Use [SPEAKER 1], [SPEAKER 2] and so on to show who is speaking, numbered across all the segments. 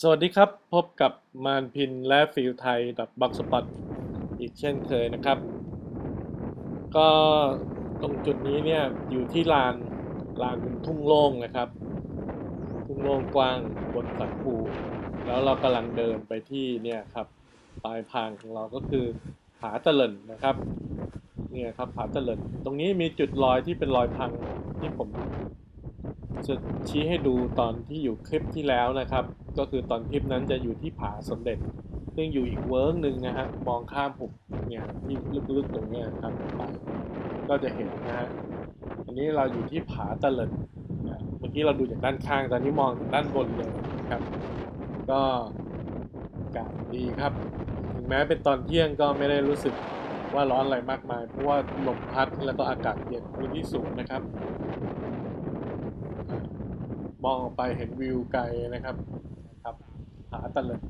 [SPEAKER 1] สวัสดีครับ พบกับมานพินและฟิลไทยดอทบ็อกสปอตอีกเช่นเคยนะครับ ก็ตรงจุดนี้เนี่ย อยู่ที่ลานลานเป็นทุ่งโล่งนะครับ ทุ่งโล่งกว้างบนสันภูแล้วเรากำลังเดินไปที่เนี่ยครับ ปลายทางของเราก็คือผาตะเลินนะครับ เนี่ยครับผาตะเลินตรงนี้มีจุดรอยที่เป็นรอยพังที่ผม จะชี้ให้ดูตอนที่อยู่คลิปที่แล้วนะครับ ก็คือตอนคลิปนั้นจะอยู่ที่ผาสมเด็จ ซึ่งอยู่อีกเวิร์กหนึ่งนะฮะมองข้ามหุบเนี่ยที่ลึกๆตรงนี้ครับไปก็จะเห็นนะฮะอันนี้เราอยู่ที่ผาตะเลินเมื่อกี้เราดูจากด้านข้างตอนนี้มองจากด้านบนเลยนะครับ ก็อากาศดีครับถึงแม้เป็นตอนเที่ยงก็ไม่ได้รู้สึกว่าร้อนอะไรมากมาย เพราะว่าลมพัดแล้วก็อากาศเย็นพื้นที่สูงนะครับ มองออกไปเห็นวิวไกลนะครับครับ หาตะเลิน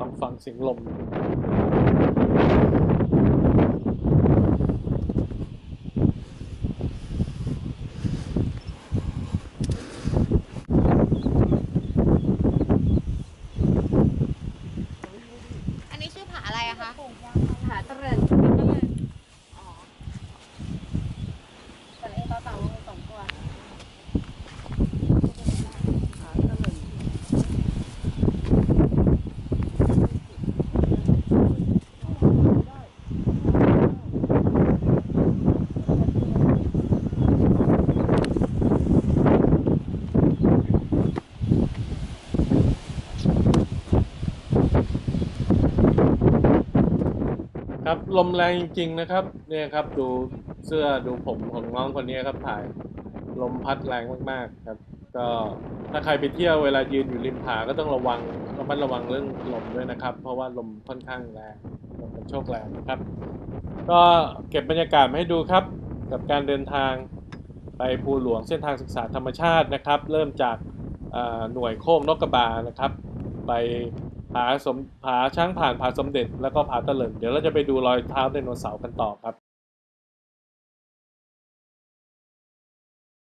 [SPEAKER 1] ต้องฟังเสียงลม
[SPEAKER 2] อันนี้ชื่อผาอะไรอะคะ
[SPEAKER 3] ผาตะเริน
[SPEAKER 2] อ๋อ
[SPEAKER 3] แต่เองต่อเต่าลงสองตัวผาตะเริน
[SPEAKER 1] ครับลมแรงจริงๆนะครับ เนี่ยครับ ดูเสื้อดูผมของน้องคนนี้ครับถ่าย ลมพัดแรงมากๆครับ ก็ถ้าใครไปเที่ยวเวลายืนอยู่ริมผาก็ต้องระวังระมัดระวังเรื่องลมด้วยนะครับ เพราะว่าลมค่อนข้างแรงลมกระโชกแรงนะครับ ก็เก็บบรรยากาศมาให้ดูครับ กับการเดินทางไปภูหลวงเส้นทางศึกษาธรรมชาตินะครับ เริ่มจากหน่วยโค้งนกกระบานะครับ ไปาสมผาช้างผ่านผาสมเด็จแล้วก็ผาตะเลิงเดี๋ยวเราจะไปดูรอยเท้าไดโนเสาร์กันต่อครับ